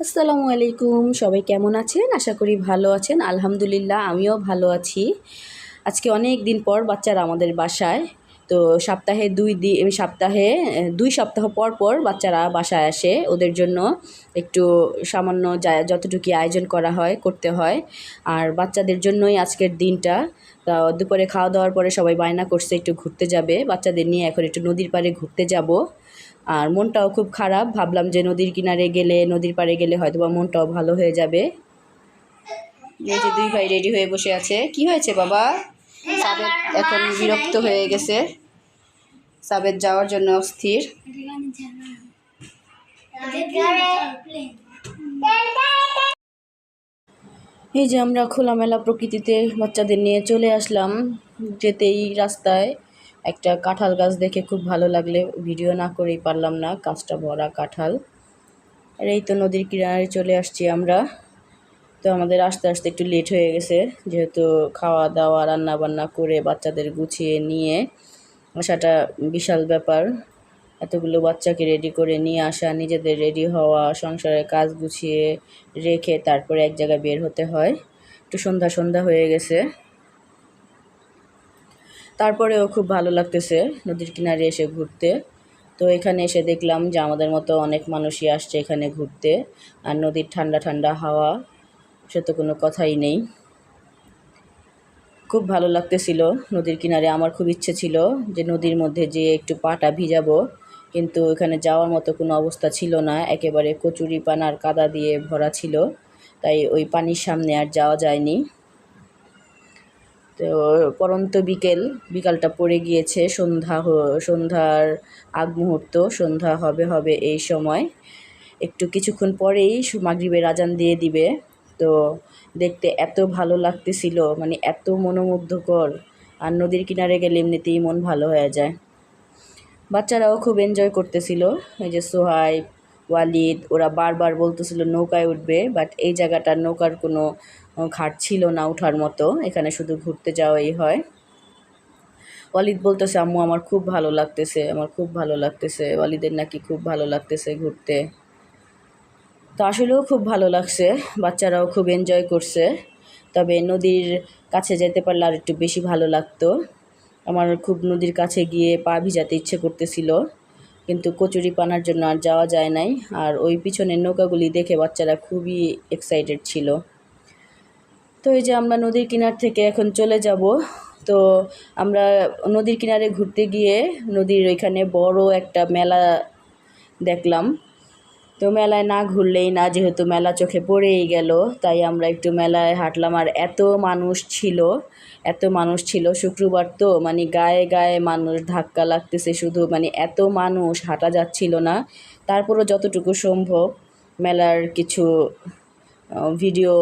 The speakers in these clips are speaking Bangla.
আসসালামু আলাইকুম। সবাই কেমন আছেন? আশা করি ভালো আছেন। আলহামদুলিল্লাহ, আমিও ভালো আছি। আজকে অনেক দিন পর বাচ্চারা আমাদের বাসায়। তো সপ্তাহে দুই দিন সপ্তাহে দুই সপ্তাহ পর পর বাচ্চারা বাসায় আসে। ওদের জন্য একটু সামান্য যা যতটুকু আয়োজন করা হয়, করতে হয়। আর বাচ্চাদের জন্যই আজকের দিনটা। দুপুরে খাওয়া দাওয়ার পরে সবাই বায়না করছে, একটু ঘুরতে যাবে। বাচ্চাদের নিয়ে এখন একটু নদীর পাড়ে ঘুরতে যাব। আর মনটাও খুব খারাপ। ভাবলাম যে নদীর কিনারে গেলে, নদীর পাড়ে গেলে হয়তো বা মনটাও ভালো হয়ে যাবে। এই যে দুই ভাই রেডি হয়ে বসে আছে। কি হয়েছে বাবা? সাবেদ এখন বিরক্ত হয়ে গেছে। সাবেদ যাওয়ার জন্য অস্থির। এই যে আমরা খোলামেলা প্রকৃতিতে বাচ্চাদের নিয়ে চলে আসলাম, যেতেই রাস্তায়। একটা কাঁঠাল গাছ দেখে খুব ভালো লাগলে ভিডিও না করেই পারলাম না গাছটা ভরা কাঁঠাল। আর এই তো নদীর কিনারে চলে আসছি আমরা। তো আমাদের আস্তে আস্তে একটু লেট হয়ে গেছে, যেহেতু খাওয়া দাওয়া রান্না বান্না করে বাচ্চাদের গুছিয়ে নিয়ে আসাটা বিশাল ব্যাপার। এতগুলো বাচ্চাকে রেডি করে নিয়ে আসা, নিজেদের রেডি হওয়া, সংসারের কাজ গুছিয়ে রেখে তারপরে এক জায়গায় বের হতে হয়। একটু সন্ধ্যা সন্ধ্যা হয়ে গেছে। তারপরেও খুব ভালো লাগতেছে নদীর কিনারে এসে ঘুরতে। তো এখানে এসে দেখলাম যে আমাদের মতো অনেক মানুষই আসছে এখানে ঘুরতে। আর নদীর ঠান্ডা ঠান্ডা হাওয়া, সে তো কোনো কথাই নেই। খুব ভালো লাগতেছিল নদীর কিনারে। আমার খুব ইচ্ছে ছিল যে নদীর মধ্যে যেয়ে একটু পাটা ভিজাবো, কিন্তু এখানে যাওয়ার মতো কোনো অবস্থা ছিল না। একেবারে কচুরি পানার কাদা দিয়ে ভরা ছিল, তাই ওই পানির সামনে আর যাওয়া যায়নি। তো পরন্ত বিকেল, বিকালটা পড়ে গিয়েছে, সন্ধ্যা সন্ধ্যার আগ মুহূর্ত, সন্ধ্যা হবে হবে এই সময়। একটু কিছুক্ষণ পরেই মাগরিবের আজান দিয়ে দিবে। তো দেখতে এত ভালো লাগতেছিল মানে এত মনোমুগ্ধকর। আর নদীর কিনারে গেলে এমনিতেই মন ভালো হয়ে যায়। বাচ্চারাও খুব এনজয় করতেছিল। এই যে সোহাইব, ওয়ালিদ, ওরা বারবার বলতেছিল, নৌকায় উঠবে বাট এই জায়গাটার নৌকার কোনো ঘাট ছিল না ওঠার মতো। এখানে শুধু ঘুরতে যাওয়াই হয়। ওয়ালিদ বলতেছে, আম্মু, আমার খুব ভালো লাগতেছে, আমার খুব ভালো লাগতেছে। ওয়ালিদের নাকি খুব ভালো লাগতেছে ঘুরতে। তো আসলেও খুব ভালো লাগছে, বাচ্চারাও খুব এনজয় করছে। তবে নদীর কাছে যেতে পারলে আর একটু বেশি ভালো লাগতো। আমার খুব নদীর কাছে গিয়ে পা ভিজাতে ইচ্ছে করতেছিল, কিন্তু কচুরি পানার জন্য আর যাওয়া যায় নাই। আর ওই পিছনের নৌকাগুলি দেখে বাচ্চারা খুবই এক্সাইটেড ছিল। তো এই যে আমরা নদীর কিনার থেকে এখন চলে যাব, তো আমরা নদীর কিনারে ঘুরতে গিয়ে নদীর ওইখানে বড় একটা মেলা দেখলাম। তো মেলায় না ঘুরলেই না, যেহেতু মেলা চোখে পড়েই গেল, তাই আমরা একটু মেলায় হাঁটলাম। আর এত মানুষ ছিল, এত মানুষ ছিল, শুক্রবার তো মানে গায়ে গায়ে মানুষ ধাক্কা লাগতেছে শুধু মানে এত মানুষ হাঁটা যাচ্ছিল না। তারপরও যতটুকু সম্ভব মেলার কিছু ভিডিও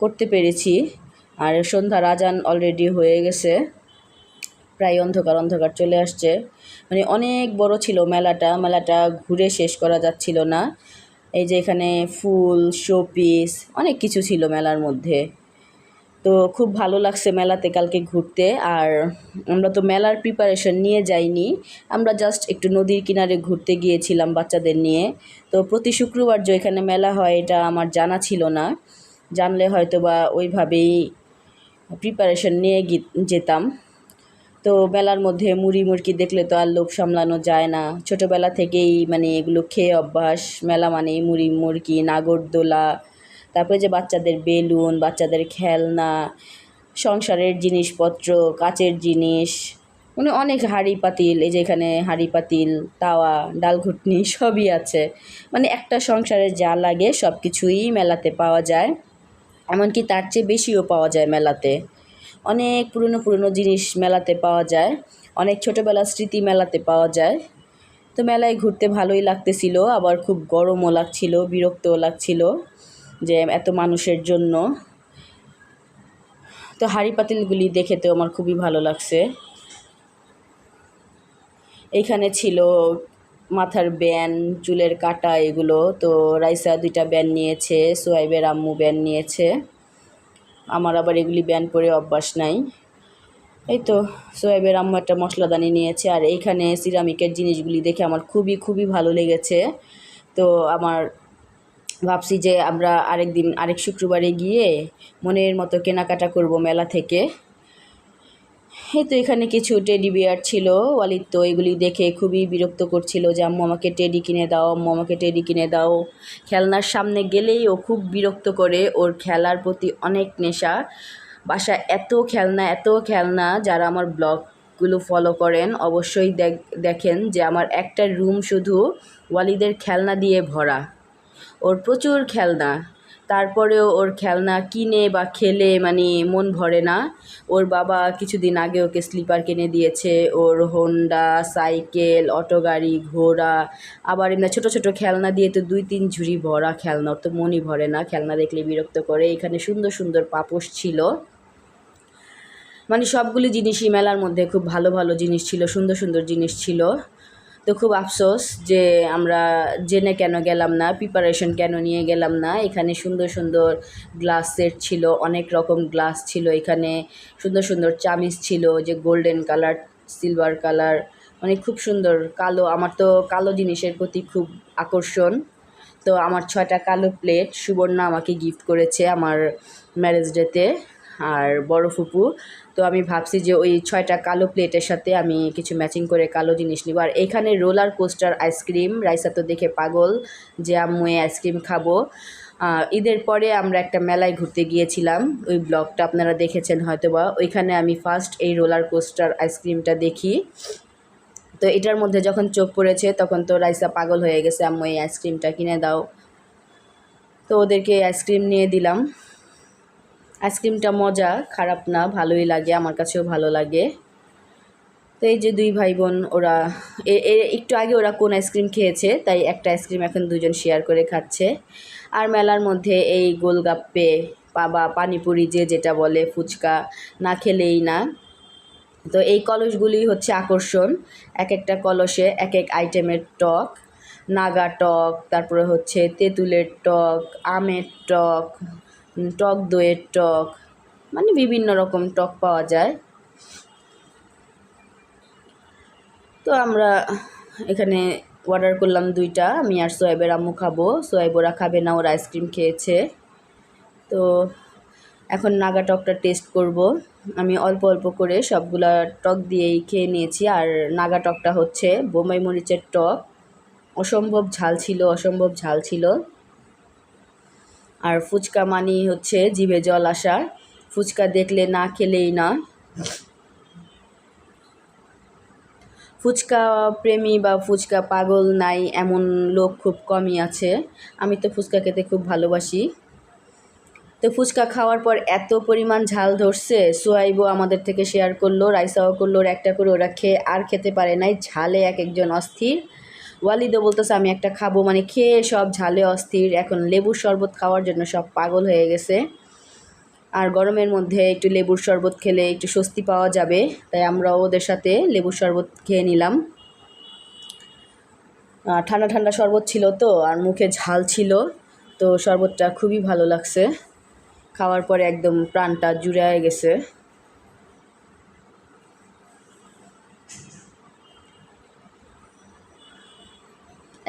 করতে পেরেছি। আর সন্ধ্যার আজান অলরেডি হয়ে গেছে। প্রায় অন্ধকার অন্ধকার চলে আসছে। মানে অনেক বড় ছিল মেলাটা। মেলাটা ঘুরে শেষ করা যাচ্ছিল না। এই যে এখানে ফুল শোপিস অনেক কিছু ছিল মেলার মধ্যে। তো খুব ভালো লাগছে মেলাতে কালকে ঘুরতে। আর আমরা তো মেলার প্রিপারেশন নিয়ে যাইনি। আমরা জাস্ট একটু নদীর কিনারে ঘুরতে গিয়েছিলাম বাচ্চাদের নিয়ে। তো প্রতি শুক্রবার যে এখানে মেলা হয়, এটা আমার জানা ছিল না। জানলে হয়তো বা ওইভাবেই প্রিপারেশন নিয়ে যেতাম। তো মেলার মধ্যে মুড়ি মুড়কি দেখলে তো আর লোভ সামলানো যায় না। ছোটোবেলা থেকেই মানে এগুলো খেয়ে অভ্যাস, মেলা মানে মুড়ি মুড়কি, নাগরদোলা, তারপরে যে বাচ্চাদের বেলুন, বাচ্চাদের খেলনা, সংসারের জিনিসপত্র, কাচের জিনিস মানে অনেক হাঁড়ি পাতিল, এই যে এখানে হাঁড়ি পাতিল, তাওয়া, ডাল ঘুটনি সবই আছে। মানে একটা সংসারে যা লাগে সব কিছুই মেলাতে পাওয়া যায়। এমনকি তার চেয়ে বেশিও পাওয়া যায় মেলাতে। অনেক পুরনো পুরনো জিনিস মেলাতে পাওয়া যায়, অনেক ছোটোবেলার স্মৃতি মেলাতে পাওয়া যায়। তো মেলায় ঘুরতে ভালোই লাগতেছিল, আবার খুব গরমও লাগছিল, বিরক্তও লাগছিল যে এত মানুষের জন্য। তো হাড়ি পাতিলগুলি দেখে তো আমার খুবই ভালো লাগছে। এইখানে ছিল মাথার ব্যান, চুলের কাটা, এগুলো। তো রাইসা দুইটা ব্যান নিয়েছে সোয়াইবের আম্মু ব্যান নিয়েছে। আমার আবার এগুলি ব্যান পরে অভ্যাস নাই। এই তো সোয়াইবের আম্মু একটা মশলাদানি নিয়েছে। আর এইখানে সিরামিকের জিনিসগুলি দেখে আমার খুবই খুবই ভালো লেগেছে। তো আমার ভাবছি যে আমরা আরেক দিন আরেক শুক্রবারে গিয়ে মনের মতো কেনাকাটা করব মেলা থেকে। এই তো এখানে কিছু টেডি বিয়ার ছিল। ওয়ালিদ তো এগুলি দেখে খুবই বিরক্ত করছিল যে, আম্মু, আমাকে টেডি কিনে দাও, আম্মু, আমাকে টেডি কিনে দাও। খেলনার সামনে গেলেই ও খুব বিরক্ত করে ওর খেলার প্রতি অনেক নেশা। বাসা এত খেলনা এত খেলনা যারা আমার ব্লগগুলো ফলো করেন, অবশ্যই দেখ- দেখেন যে আমার একটা রুম শুধু ওয়ালিদের খেলনা দিয়ে ভরা। ওর প্রচুর খেলনা। তারপরেও ওর খেলনা কিনে বা খেলে মানে মন ভরে না। ওর বাবা কিছুদিন আগে ওকে স্লিপার কিনে দিয়েছে। ওর হোন্ডা সাইকেল, অটো গাড়ি, ঘোড়া, আবার এমনি ছোটো ছোটো খেলনা দিয়ে তো দুই তিন ঝুড়ি ভরা খেলনা, ওর তো মনই ভরে না। খেলনা দেখলে বিরক্ত করে। এখানে সুন্দর সুন্দর পাপোশ ছিল। মানে সবগুলি জিনিসই মেলার মধ্যে খুব ভালো ভালো জিনিস ছিল, সুন্দর সুন্দর জিনিস ছিল। তো খুব আফসোস যে আমরা জেনে কেন গেলাম না প্রিপারেশন কেন নিয়ে গেলাম না। এখানে সুন্দর সুন্দর গ্লাস সেট ছিল, অনেক রকম গ্লাস ছিল। এখানে সুন্দর সুন্দর চামিচ ছিল যে গোল্ডেন কালার সিলভার কালার মানে খুব সুন্দর কালো, আমার তো কালো জিনিসের প্রতি খুব আকর্ষণ। তো আমার ছয়টা কালো প্লেট সুবর্ণা আমাকে গিফট করেছে আমার ম্যারেজ ডেতে আর বড় ফুপু। তো আমি ভাবছি যে ওই ছয়টা কালো প্লেটের সাথে আমি কিছু ম্যাচিং করে কালো জিনিস নিব। আর এখানে রোলার কোস্টার আইসক্রিম রাইসা তো দেখে পাগল যে আম্মু আইসক্রিম খাব। ঈদের পরে আমরা একটা মেলায় ঘুরতে গিয়েছিলাম, ওই ব্লগটা আপনারা দেখেছেন হয়তোবা। ওইখানে আমি ফার্স্ট এই রোলার কোস্টার আইসক্রিমটা দেখি। তো এটার মধ্যে যখন চোখ পড়েছে তখন তো রাইসা পাগল হয়ে গেছে, আম্মু, এই আইসক্রিমটা কিনে দাও। তো ওদেরকে আইসক্রিম নিয়ে দিলাম। আইসক্রিমটা মজা, খারাপ না, ভালোই লাগে, আমার কাছেও ভালো লাগে। তো এই যে দুই ভাই বোন ওরা একটু আগে ওরা কোন আইসক্রিম খেয়েছে, তাই একটা আইসক্রিম এখন দুজন শেয়ার করে খাচ্ছে। আর মেলার মধ্যে এই গোলগাপ্পে বা পানিপুরি, যে যেটা বলে, ফুচকা, না খেলেই না। তো এই কলসগুলি হচ্ছে আকর্ষণ এক একটা কলসে এক এক আইটেমের টক, নাগা টক, তারপরে হচ্ছে তেঁতুলের টক, আমের টক টক দইয়ের টক মানে বিভিন্ন রকম টক পাওয়া যায়। তো আমরা এখানে অর্ডার করলাম দুইটা, আমি আর সোয়েবের আম্মু খাব। সোয়েব ওরা খাবে না, ওরা আইসক্রিম খেয়েছে। তো এখন নাগা টকটা টেস্ট করব। আমি অল্প অল্প করে সবগুলা টক দিয়েই খেয়ে নিয়েছি। আর নাগা টকটা হচ্ছে বোম্বাই মরিচের টক। অসম্ভব ঝাল ছিল, অসম্ভব ঝাল ছিল। আর ফুচকা মানি হচ্ছে জিভে জল আসা ফুচকা দেখলে না খেলেই না। ফুচকা প্রেমী বা ফুচকা পাগল নাই এমন লোক খুব কমই আছে। আমি তো ফুচকা খেতে খুব ভালোবাসি। তো ফুচকা খাওয়ার পর এত পরিমাণ ঝাল ধরছে সোয়াইবও আমাদের থেকে শেয়ার করল, রাইসাও করল একটা করে ওরা খেয়ে আর খেতে পারে নাই। ঝালে এক একজন অস্থির। ওয়ালিদও বলতেছে, আমি একটা খাব। মানে খেয়ে সব ঝালে, অস্থির। এখন লেবুর শরবত খাওয়ার জন্য সব পাগল হয়ে গেছে। আর গরমের মধ্যে একটু লেবুর শরবত খেলে একটু স্বস্তি পাওয়া যাবে। তাই আমরা ওদের সাথে লেবুর শরবত খেয়ে নিলাম। ঠান্ডা ঠান্ডা শরবত ছিল তো, আর মুখে ঝাল ছিল। তো শরবতটা খুবই ভালো লাগছে। খাওয়ার পরে একদম প্রাণটা জুড়ে গেছে।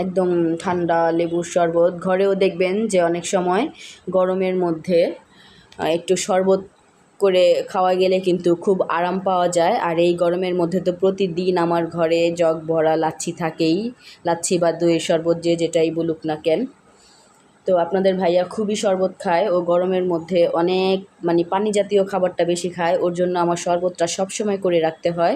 একদম ঠান্ডা লেবুর শরবত। ঘরেও দেখবেন যে অনেক সময় গরমের মধ্যে একটু শরবত করে খাওয়া গেলে কিন্তু খুব আরাম পাওয়া যায়। আর এই গরমের মধ্যে তো প্রতিদিন আমার ঘরে জগ, ভরা, লাচ্ছি থাকেই। লাচ্ছি বা দইয়ের শরবত যে যেটাই বলুক না কেন। তো আপনাদের ভাইয়া খুবই শরবত খায় ও গরমের মধ্যে অনেক মানে পানি জাতীয় খাবারটা বেশি খায়। ওর জন্য আমার শরবতটা সবসময় করে রাখতে হয়।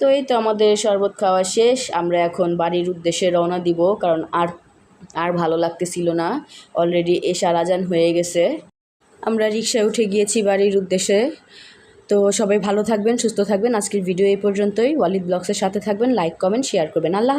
তো এই তো আমাদের শরবত খাওয়া শেষ। আমরা এখন বাড়ির উদ্দেশ্যে রওনা দিব, কারণ আর আর ভালো লাগতেছিল না। অলরেডি এশার আজান হয়ে গেছে। আমরা রিক্সায় উঠে গিয়েছি বাড়ির উদ্দেশ্যে। তো সবাই ভালো থাকবেন, সুস্থ থাকবেন। আজকের ভিডিও এই পর্যন্তই। ওয়ালিদ ব্লগসের সাথে থাকবেন, লাইক, কমেন্ট, শেয়ার করবেন। আল্লাহ